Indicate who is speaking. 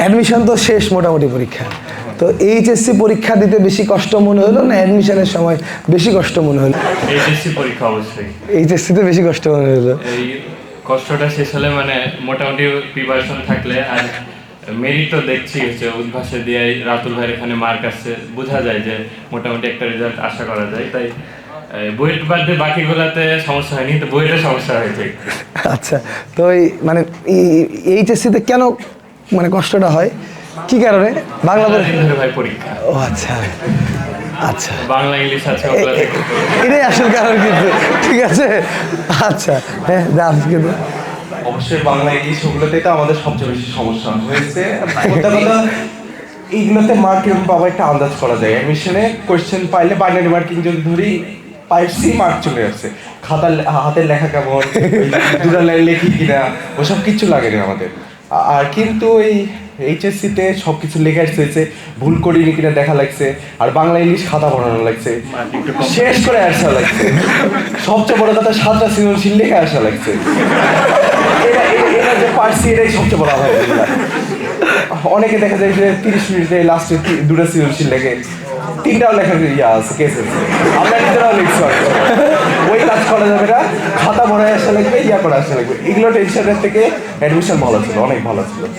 Speaker 1: Admission তো শেষ মোটামুটি পরীক্ষা। তো এইচএসসি পরীক্ষা দিতে বেশি কষ্ট মনে হলো না অ্যাডমিশনের সময় বেশি কষ্ট মনে হলো?
Speaker 2: এইচএসসি পরীক্ষা অবশ্যই।
Speaker 1: এইচএসসিতে বেশি কষ্ট মনে হলো?
Speaker 2: কষ্টটা শেষ হলে মানে মোটামুটি প্রিপারেশন থাকলে আর মেরিট তো দেখছি হচ্ছে উদ্ভাসে দিয়ে রাতুল ভাইয়ের এখানে মার্ক আসছে। বোঝা যায় যে মোটামুটি একটা রেজাল্ট আশা করা যায়। তাই বইয়ের বাদ দিয়ে বাকিগুলোতে সমস্যা হয়নি তো বইয়ের সমস্যা হয়েছে।
Speaker 1: আচ্ছা তো এই মানে এইচএসসিতে কেন মানে কষ্টটা হয়। কি কারণে? বাংলা
Speaker 2: বাংলা
Speaker 1: পরীক্ষা-
Speaker 2: ধরে ভাই পরীক্ষা।
Speaker 1: ও আচ্ছা। আচ্ছা।
Speaker 2: বাংলা ইংলিশ আছে
Speaker 1: এটাই আসল কারণ কিন্তু। ঠিক আছে? আচ্ছা। হ্যাঁ দাম কিন্তু।
Speaker 3: অবশ্যই বাংলা ইংলিশ ওগুলোতে তো আমাদের সবচেয়ে বেশি সমস্যা হয়েছে। এইগুলোতে মার্ক পাবো একটা আন্দাজ করা যায়। অ্যাডমিশনে কোয়েশ্চেন পাইলে বাইনারি মার্কিং যদি ধরি পাইছি মার্ক চলে আসছে খাতার হাতের লেখা কেমন? দুটা লাইন লেখি কিনা? ওসব কিচ্ছু লাগেনি আমাদের। আ- আর কিন্তু এই এইচএসসিতে সব কিছু লেখা এসেছে ভুল করিনি কিনা দেখা লাগছে আর বাংলা ইংলিশ খাতা বানানো লাগছে। শেষ করে আসা লাগছে। সবচেয়ে বড় কথা সাতটা সৃজনশীল লেখা আসা লাগছে। এটা এটা যে পারছি এটাই সবচেয়ে বড় হয় অনেকে দেখা যায় যে তিরিশ মিনিটে লাস্টে দুটো সৃজনশীল লেখে। তিনটাও লেখার ইয়া আছে কেস আছে। আমরা নিজেরাও লিখছি ওই কাজ করা যাবে না। খাতা ভরায় আসা লাগবে ইয়া করে আসা লাগবে এগুলো টেনশনের থেকে অ্যাডমিশন ভালো ছিল অনেক ভালো ছিল।